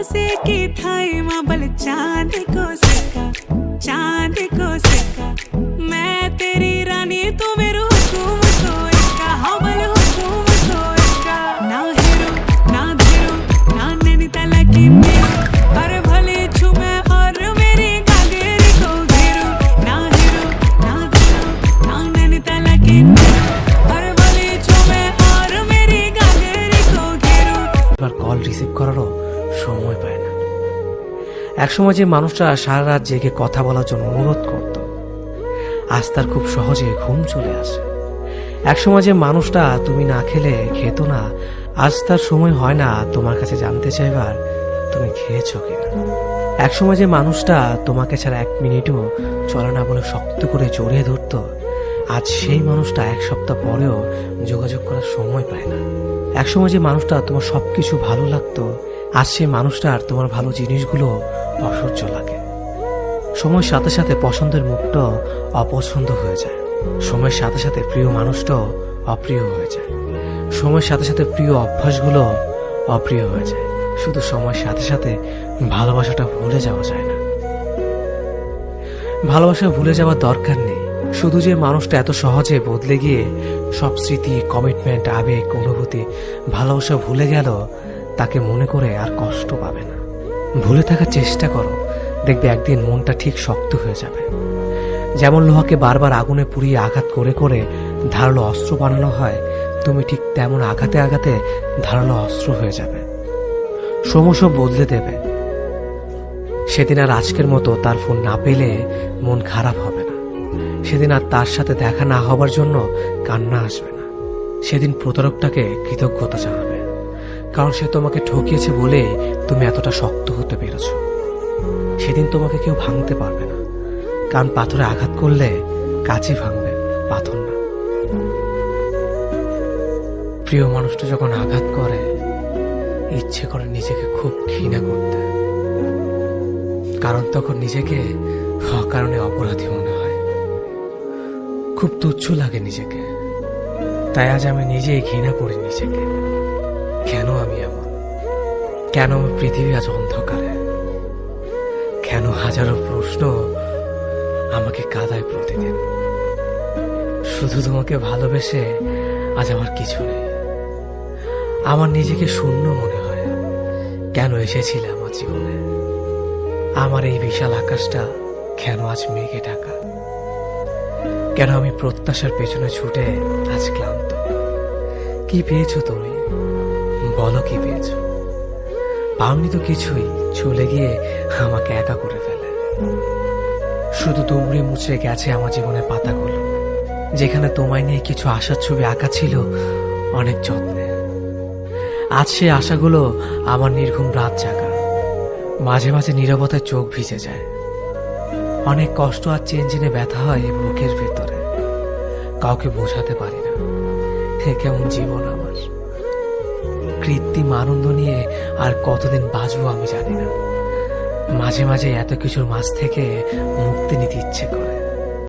से की थाई माबल चांद को सका चांद को सका मैं तेरी रानी तू मेरू हुकुम को इक्का हवल हुकुम को इक्का ना हेरो ना धेरो ना नैनीताल की मेरो पर भले छुमे और मेरी गागेरी को घेरो ना हेरो ना धेरो ना नैनीताल की मेरो पर भले छुमे और मेरी गागेरी को घेरो এবার কল রিসিভ করারও সময় পায় না। একসময় যে মানুষটা সারা রাত জেগে কথা বলার জন্য অনুরোধ করত, আজ তার খুব সহজে ঘুম চলে আসে। একসময় যে মানুষটা, তুমি না খেলে খেত না, আজ তার সময় হয় না, তোমার কাছে জানতে চাইবার তুমি খেয়েছো কিনা? একসময় যে মানুষটা তোমাকে ছাড়া এক মিনিটও চলে না বলে শক্ত করে জড়িয়ে ধরতো আজ সেই মানুষটা এক সপ্তাহ পরেও যোগাযোগ করার সময় পায় না। একসময় যে মানুষটা তোমার সবকিছু ভালো লাগতো, আজ সেই মানুষটার তোমার ভালো জিনিসগুলো অসহ্য লাগে। সময়ের সাথে সাথে পছন্দের মুখটাও অপছন্দ হয়ে যায়। সময়ের সাথে সাথে প্রিয় মানুষটাও অপ্রিয় হয়ে যায়। সময়ের সাথে সাথে প্রিয় অভ্যাসগুলো অপ্রিয় হয়ে যায়। শুধু সময়ের সাথে সাথে ভালোবাসাটা ভুলে যাওয়া যায় না। ভালোবাসা ভুলে যাওয়ার দরকার নেই। শুধু যে মানুষটা এত সহজে বদলে গিয়ে সব স্মৃতি কমিটমেন্ট আবেগ, অনুভূতি, ভালোবাসা ভুলে গেল, তাকে মনে করে আর কষ্ট পাবে না। ভুলে থাকার চেষ্টা করো, দেখবে একদিন মনটা ঠিক শক্ত হয়ে যাবে। যেমন লোহাকে বারবার আগুনে পুড়িয়ে আঘাত করে করে ধারালো অস্ত্র বানানো হয়, তুমি ঠিক তেমন আঘাতে আঘাতে ধারালো অস্ত্র হয়ে যাবে। সময় সব বদলে দেবে। সেদিন আর আজকের মতো তার ফোন না পেলে মন খারাপ হবে না। সেদিন আর তার সাথে দেখা না হবার জন্য কান্না আসবে না। সেদিন প্রতারকটাকে কৃতজ্ঞতা জানাবে। কারণ সে তোমাকে ঠকিয়েছে বলে তুমি এতটা শক্ত হতে পেরেছ। সেদিন তোমাকে কেউ ভাঙতে পারবে না। কারণ পাথরে আঘাত করলে কাছে ভাঙবে, পাথর না। প্রিয় মানুষটা যখন আঘাত করে, ইচ্ছে করে নিজেকে খুব ঘৃণা করতে। কারণ তখন নিজেকে অকারণে অপরাধী খুব তুচ্ছ লাগে নিজেকে। তাই আজ আমি নিজেই ঘৃণা করি নিজেকে। কেন আমি এমন? কেন আমার পৃথিবী আজ অন্ধকারে? কেন হাজারো প্রশ্ন আমাকে কাদায় প্রতিদিন? শুধু তোমাকে ভালোবেসে আজ আমার কিছু নেই। আমার নিজেকে শূন্য মনে হয়। কেন এসেছিলে আমার জীবনে? আমার এই বিশাল আকাশটা কেন আজ মেঘে ঢাকা? কেন আমি প্রত্যাশার পেছনে ছুটে আজ ক্লান্ত? কি পেয়েছ তুমি? বলো কি পেয়েছ? পাওনি তো কিছুই, চলে গিয়ে আমাকে একা করে ফেলে। শুধু দুমড়ে মুছে গেছে আমার জীবনের পাতাগুলো, যেখানে তোমায় নিয়ে কিছু আশার ছবি আঁকা ছিল অনেক যত্নে। আজ সে আশাগুলো আমার নির্ঘুম রাত জাগা। মাঝে মাঝে নীরবতায় চোখ ভিজে যায়। অনেক কষ্ট আর চেঞ্জিনে ব্যথা হয় বুকের ভেতরে। কাউকে বোঝাতে পারি না। হে কেমন জীবন আমার। কৃত্রিম আনন্দ নিয়ে আর কতদিন বাঁচবো আমি জানি না। মাঝে মাঝে এত কিছুর মাছ থেকে মুক্তি নিতে ইচ্ছে করে।